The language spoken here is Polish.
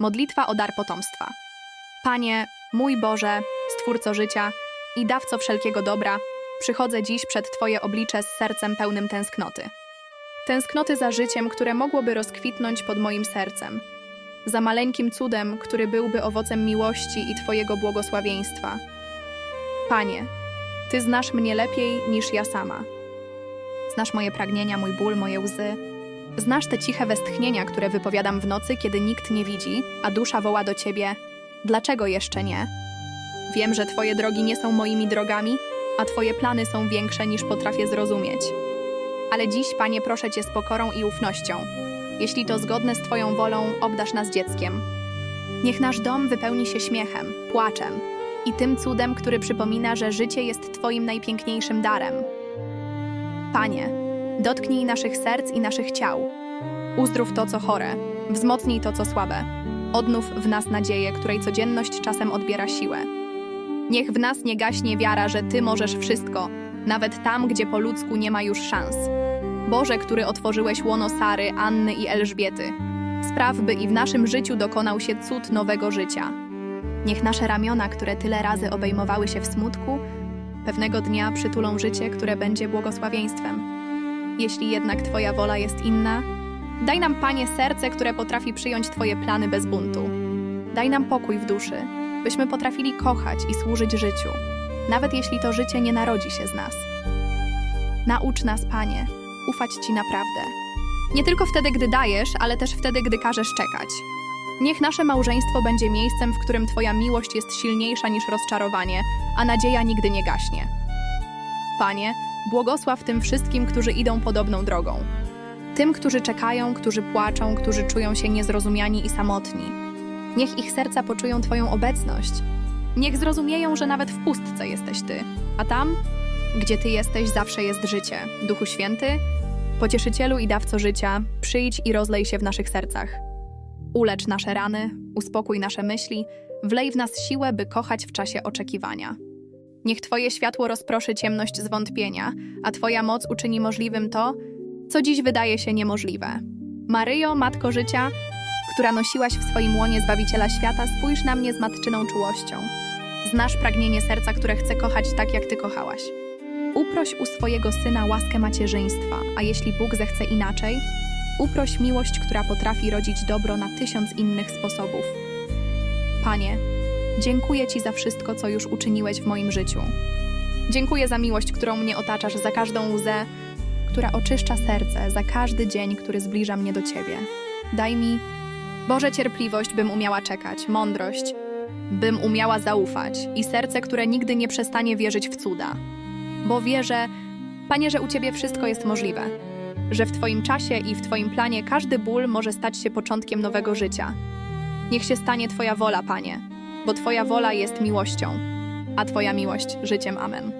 Modlitwa o dar potomstwa. Panie, mój Boże, Stwórco życia i dawco wszelkiego dobra, przychodzę dziś przed Twoje oblicze z sercem pełnym tęsknoty. Tęsknoty za życiem, które mogłoby rozkwitnąć pod moim sercem. Za maleńkim cudem, który byłby owocem miłości i Twojego błogosławieństwa. Panie, Ty znasz mnie lepiej niż ja sama. Znasz moje pragnienia, mój ból, moje łzy. Znasz te ciche westchnienia, które wypowiadam w nocy, kiedy nikt nie widzi, a dusza woła do Ciebie: Dlaczego jeszcze nie? Wiem, że Twoje drogi nie są moimi drogami, a Twoje plany są większe niż potrafię zrozumieć. Ale dziś, Panie, proszę Cię z pokorą i ufnością. Jeśli to zgodne z Twoją wolą, obdasz nas dzieckiem. Niech nasz dom wypełni się śmiechem, płaczem i tym cudem, który przypomina, że życie jest Twoim najpiękniejszym darem. Panie, dotknij naszych serc i naszych ciał. Uzdrów to, co chore, wzmocnij to, co słabe. Odnów w nas nadzieję, której codzienność czasem odbiera siłę. Niech w nas nie gaśnie wiara, że Ty możesz wszystko, nawet tam, gdzie po ludzku nie ma już szans. Boże, który otworzyłeś łono Sary, Anny i Elżbiety, spraw, by i w naszym życiu dokonał się cud nowego życia. Niech nasze ramiona, które tyle razy obejmowały się w smutku, pewnego dnia przytulą życie, które będzie błogosławieństwem. Jeśli jednak Twoja wola jest inna, daj nam, Panie, serce, które potrafi przyjąć Twoje plany bez buntu. Daj nam pokój w duszy, byśmy potrafili kochać i służyć życiu, nawet jeśli to życie nie narodzi się z nas. Naucz nas, Panie, ufać Ci naprawdę. Nie tylko wtedy, gdy dajesz, ale też wtedy, gdy każesz czekać. Niech nasze małżeństwo będzie miejscem, w którym Twoja miłość jest silniejsza niż rozczarowanie, a nadzieja nigdy nie gaśnie. Panie, błogosław tym wszystkim, którzy idą podobną drogą. Tym, którzy czekają, którzy płaczą, którzy czują się niezrozumiani i samotni. Niech ich serca poczują Twoją obecność. Niech zrozumieją, że nawet w pustce jesteś Ty, a tam, gdzie Ty jesteś, zawsze jest życie. Duchu Święty, Pocieszycielu i dawco życia, przyjdź i rozlej się w naszych sercach. Ulecz nasze rany, uspokój nasze myśli, wlej w nas siłę, by kochać w czasie oczekiwania. Niech Twoje światło rozproszy ciemność zwątpienia, a Twoja moc uczyni możliwym to, co dziś wydaje się niemożliwe. Maryjo, Matko Życia, która nosiłaś w swoim łonie Zbawiciela świata, spójrz na mnie z matczyną czułością. Znasz pragnienie serca, które chce kochać tak, jak Ty kochałaś. Uproś u swojego syna łaskę macierzyństwa, a jeśli Bóg zechce inaczej, uproś miłość, która potrafi rodzić dobro na tysiąc innych sposobów. Panie, dziękuję Ci za wszystko, co już uczyniłeś w moim życiu. Dziękuję za miłość, którą mnie otaczasz, za każdą łzę, która oczyszcza serce, za każdy dzień, który zbliża mnie do Ciebie. Daj mi, Boże, cierpliwość, bym umiała czekać, mądrość, bym umiała zaufać i serce, które nigdy nie przestanie wierzyć w cuda. Bo wierzę, Panie, że u Ciebie wszystko jest możliwe, że w Twoim czasie i w Twoim planie każdy ból może stać się początkiem nowego życia. Niech się stanie Twoja wola, Panie, bo Twoja wola jest miłością, a Twoja miłość życiem. Amen.